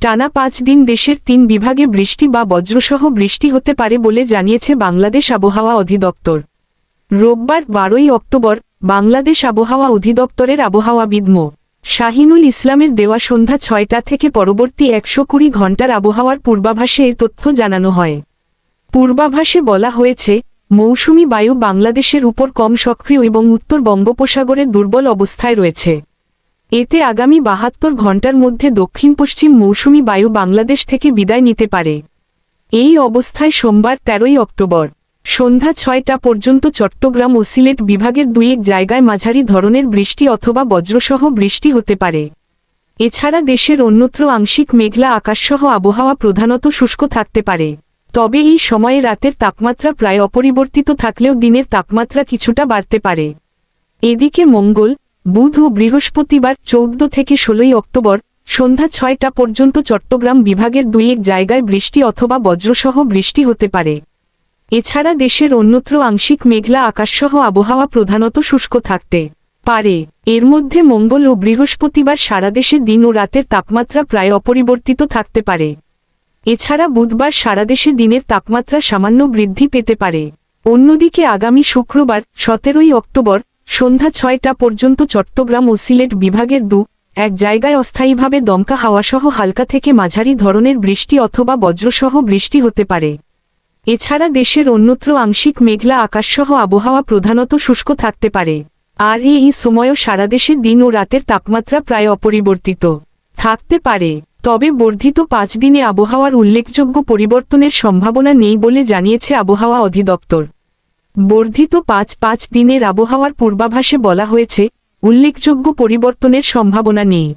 টানা পাঁচ দিন দেশের তিন বিভাগে বৃষ্টি বা বজ্রসহ বৃষ্টি হতে পারে বলে জানিয়েছে বাংলাদেশ আবহাওয়া অধিদপ্তর। রোববার বারোই অক্টোবর বাংলাদেশ আবহাওয়া অধিদপ্তরের আবহাওয়াবিদ মো. শাহিনুল ইসলামের দেওয়া সন্ধ্যা ছয়টা থেকে পরবর্তী একশো কুড়ি ঘণ্টার আবহাওয়ার পূর্বাভাসে এ তথ্য জানানো হয়। পূর্বাভাসে বলা হয়েছে, মৌসুমি বায়ু বাংলাদেশের উপর কম সক্রিয় এবং উত্তর বঙ্গোপসাগরে দুর্বল অবস্থায় রয়েছে। এতে আগামী বাহাত্তর ঘণ্টার মধ্যে দক্ষিণ পশ্চিম মৌসুমি বায়ু বাংলাদেশ থেকে বিদায় নিতে পারে। এই অবস্থায় সোমবার তেরোই অক্টোবর, সন্ধ্যা ছয়টা পর্যন্ত চট্টগ্রাম ও সিলেট বিভাগের দুই এক জায়গায় মাঝারি ধরনের বৃষ্টি অথবা বজ্রসহ বৃষ্টি হতে পারে। এছাড়া দেশের অন্যত্র আংশিক মেঘলা আকাশসহ আবহাওয়া প্রধানত শুষ্ক থাকতে পারে। তবে এই সময়ে রাতের তাপমাত্রা প্রায় অপরিবর্তিত থাকলেও দিনের তাপমাত্রা কিছুটা বাড়তে পারে। এদিকে মঙ্গল বুধ ও বৃহস্পতিবার চৌদ্দ থেকে ষোলোই অক্টোবর সন্ধ্যা ছয়টা পর্যন্ত চট্টগ্রাম বিভাগের দুই এক জায়গায় বৃষ্টি অথবা বজ্রসহ বৃষ্টি হতে পারে। এছাড়া দেশের অন্যত্র আংশিক মেঘলা আকাশসহ আবহাওয়া প্রধানত শুষ্ক থাকতে পারে। এর মধ্যে মঙ্গল ও বৃহস্পতিবার সারা দেশে দিন ও রাতের তাপমাত্রা প্রায় অপরিবর্তিত থাকতে পারে। এছাড়া বুধবার সারা দেশে দিনের তাপমাত্রা সামান্য বৃদ্ধি পেতে পারে। অন্যদিকে আগামী শুক্রবার সতেরোই অক্টোবর সন্ধ্যা ছয়টা পর্যন্ত চট্টগ্রাম ও সিলেট বিভাগের দু, এক জায়গায় অস্থায়ীভাবে দমকা হাওয়াসহ হালকা থেকে মাঝারি ধরনের বৃষ্টি অথবা বজ্রসহ বৃষ্টি হতে পারে। এছাড়া দেশের অন্যত্র আংশিক মেঘলা আকাশসহ আবহাওয়া প্রধানত শুষ্ক থাকতে পারে। আর এই সময়ও সারা দেশে দিন ও রাতের তাপমাত্রা প্রায় অপরিবর্তিত থাকতে পারে। তবে বর্ধিত পাঁচ দিনে আবহাওয়ার উল্লেখযোগ্য পরিবর্তনের সম্ভাবনা নেই বলে জানিয়েছে আবহাওয়া অধিদপ্তর। বর্ধিত পাঁচ পাঁচ দিনের আবহাওয়ার পূর্বাভাসে বলা হয়েছে উল্লেখযোগ্য পরিবর্তনের সম্ভাবনা নেই।